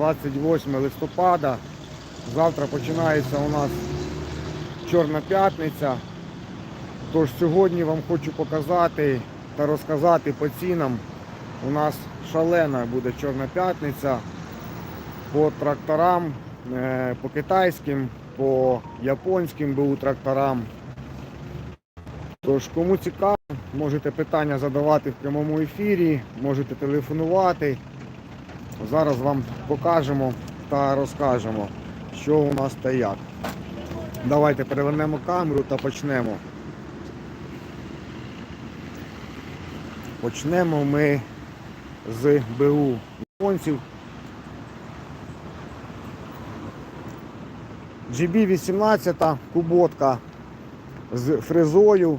28 листопада. Завтра починається у нас Чорна п'ятниця. Тож сьогодні вам хочу показати та розказати по цінам. У нас шалена буде Чорна п'ятниця по тракторам, е, по китайським, по японським БУ тракторам. Тож, кому цікаво, можете питання задавати в прямому ефірі, можете телефонувати. Зараз вам покажемо та розкажемо, що у нас та як. Давайте перевернемо камеру та почнемо. Почнемо ми з БУ японців. GB18 куботка з фрезою.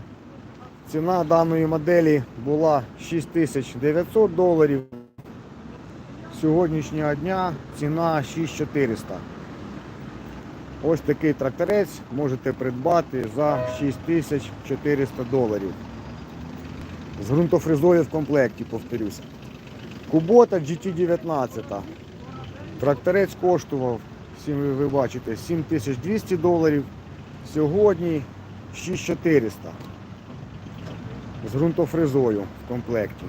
Ціна даної моделі була 6900 доларів. Сьогоднішнього дня ціна 6400. Ось такий тракторець можете придбати за 6400 доларів. З ґрунтофрезою в комплекті, повторюся. Кубота GT19. Тракторець коштував, ви, бачите, 7200 доларів. Сьогодні 6400 з ґрунтофрезою в комплекті.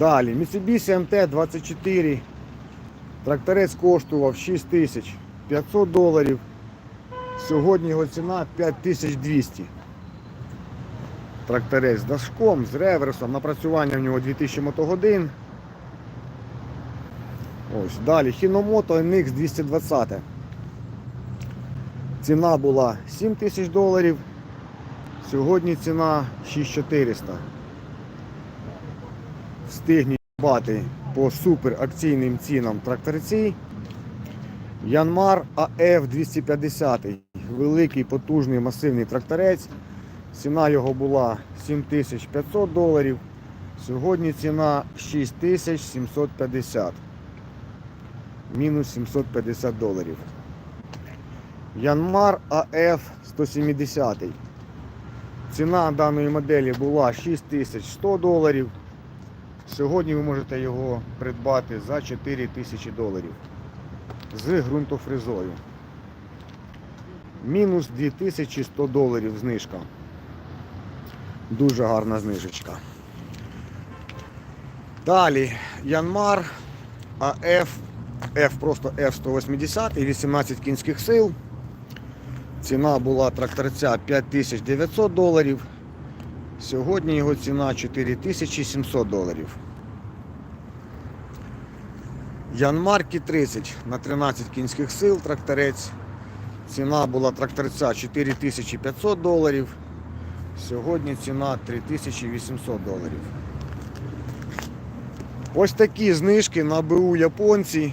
Далі, Mitsubishi MT-24. Тракторець коштував 6500 доларів. Сьогодні його ціна 5200. Тракторець з дашком, з реверсом, напрацювання в нього 2000 мотогодин. Ось, далі Hinomoto NX 220. Ціна була 7000 доларів. Сьогодні ціна 6400. Встигніть бати по супер акційним цінам тракторці. Янмар АФ 250. Великий, потужний, масивний тракторець. Ціна його була 7500 доларів. Сьогодні ціна 6750. Мінус 750 доларів. Янмар АФ 170. Ціна даної моделі була 6100 доларів. Сьогодні ви можете його придбати за 4000 доларів з ґрунтофрезою. Мінус 2100 доларів знижка. Дуже гарна знижечка. Далі Янмар АФ, F просто F180 і 18 кінських сил. Ціна була тракторця 5900 доларів. Сьогодні його ціна 4700 доларів. Янмарки 30 на 13 кінських сил тракторець. Ціна була тракторця 4500 доларів. Сьогодні ціна 3800 доларів. Ось такі знижки на БУ японці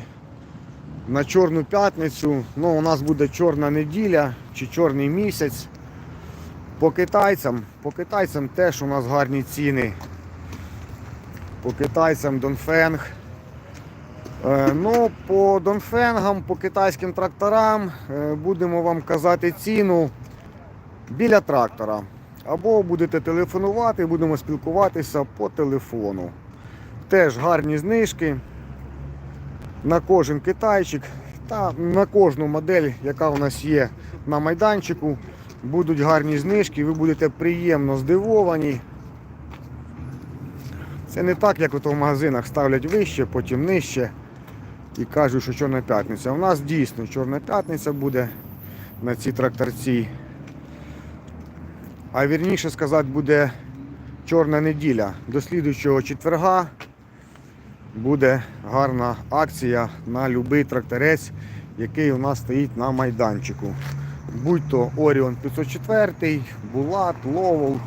на Чорну п'ятницю. Ну, у нас буде чорна неділя чи чорний місяць. По китайцям, по китайцям теж у нас гарні ціни. По китайцям Донфенг. Е, ну, по Донфенгам, по китайським тракторам е, будемо вам казати ціну біля трактора. Або будете телефонувати, будемо спілкуватися по телефону. Теж гарні знижки на кожен китайчик та на кожну модель, яка у нас є на майданчику. Будуть гарні знижки, ви будете приємно здивовані. Це не так, як в магазинах ставлять вище, потім нижче і кажуть, що Чорна п'ятниця. У нас дійсно Чорна п'ятниця буде на цій тракторці. А вірніше сказати, буде чорна неділя. До слідуючого четверга буде гарна акція на будь-який тракторець, який у нас стоїть на майданчику. Будь то Orion 504, Булат, Ловол,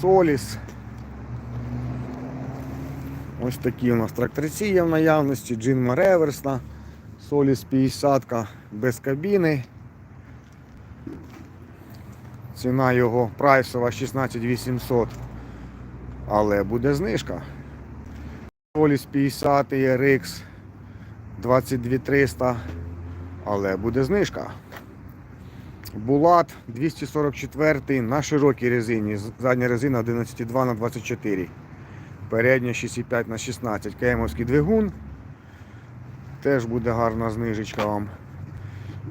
Соліс. Ось такі у нас тракторці є в наявності, Джинма реверсна, Соліс 50 без кабіни. Ціна його прайсова 16800, але буде знижка. Соліс 50 RX 22300, але буде знижка. Булат 244 на широкій резині. Задня резина 11,2 на 24. Передня 6,5 на 16. Кемовський двигун. Теж буде гарна знижечка вам.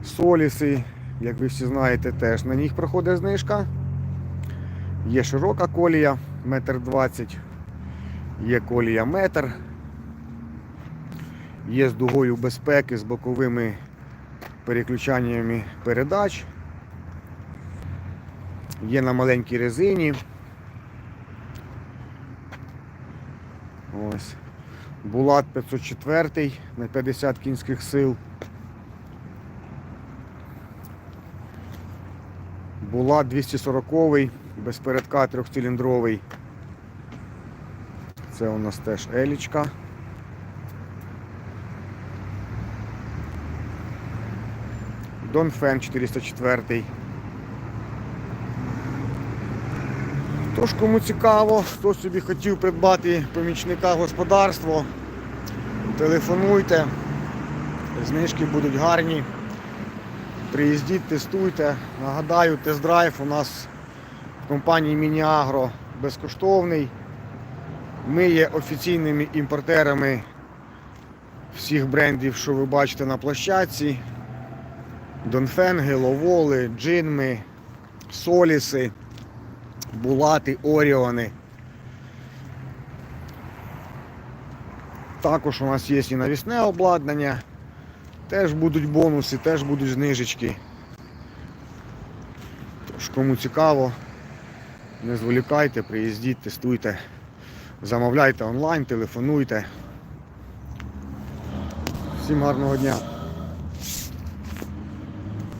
Соліси, як ви всі знаєте, теж на них проходить знижка. Є широка колія, метр двадцять, є колія метр. Є з дугою безпеки, з боковими переключаннями передач. Є на маленькій резині. Ось. Булат 504 на 50 кінських сил. Булат 240 без передка трьохциліндровий. Це у нас теж елічка. Донфен 404. Тож, кому цікаво, хто собі хотів придбати помічника господарства, телефонуйте, знижки будуть гарні. Приїздіть, тестуйте. Нагадаю, тест-драйв у нас в компанії Мініагро безкоштовний. Ми є офіційними імпортерами всіх брендів, що ви бачите на площадці. Донфенги, ловоли, джинми, соліси, булати, оріони. Також у нас є і навісне обладнання. Теж будуть бонуси, теж будуть знижечки. Тож, кому цікаво, не зволікайте, приїздіть, тестуйте, замовляйте онлайн, телефонуйте. Всім гарного дня!